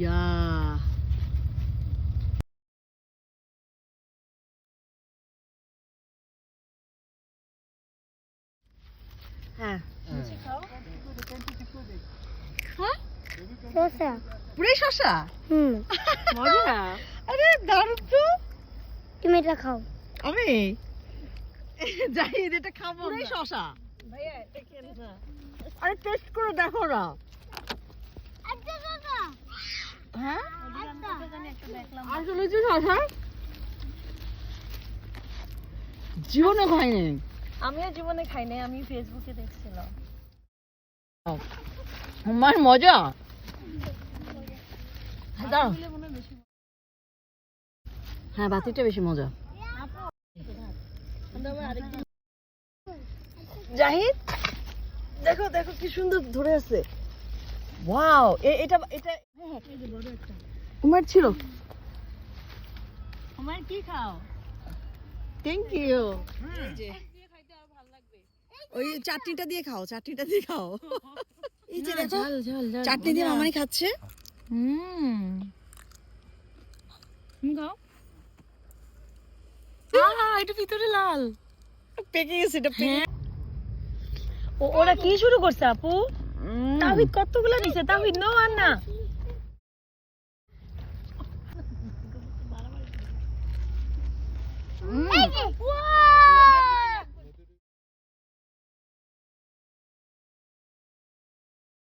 হ্যাঁ। পুরাই শশা হুম। মজা। আরে দারুণ তো। তুমি এটা খাও। আমি? যাই এটা খাব পুরাই শশা আরে টেস্ট করে দেখো না। হ্যাঁ? জীবনে খাইনি আমিও জীবনে খাই নাই আমি ফেসবুকে দেখছিলাম। আমার মজা? হ্যাঁ বাতিটা বেশি মজা। জাহিদ দেখো দেখো কি সুন্দর ধরে আছে। ওয়াও এটা এটা তোমার ছিল। আমার কি খাও? থ্যাংক ইউ ওই চাটনিটা দিয়ে খাও চাটনিটা দিয়ে খাও। এই যে দেখো চাটনি দিয়ে মামানি খাচ্ছে। হুম। খাও। এটা ভিতরে লাল। পেকে গেছে এটা পেকে ওরা কি শুরু করছে আপু? তাহিদ কতগুলো নিছে? তাহিদ নো আর না ওয়া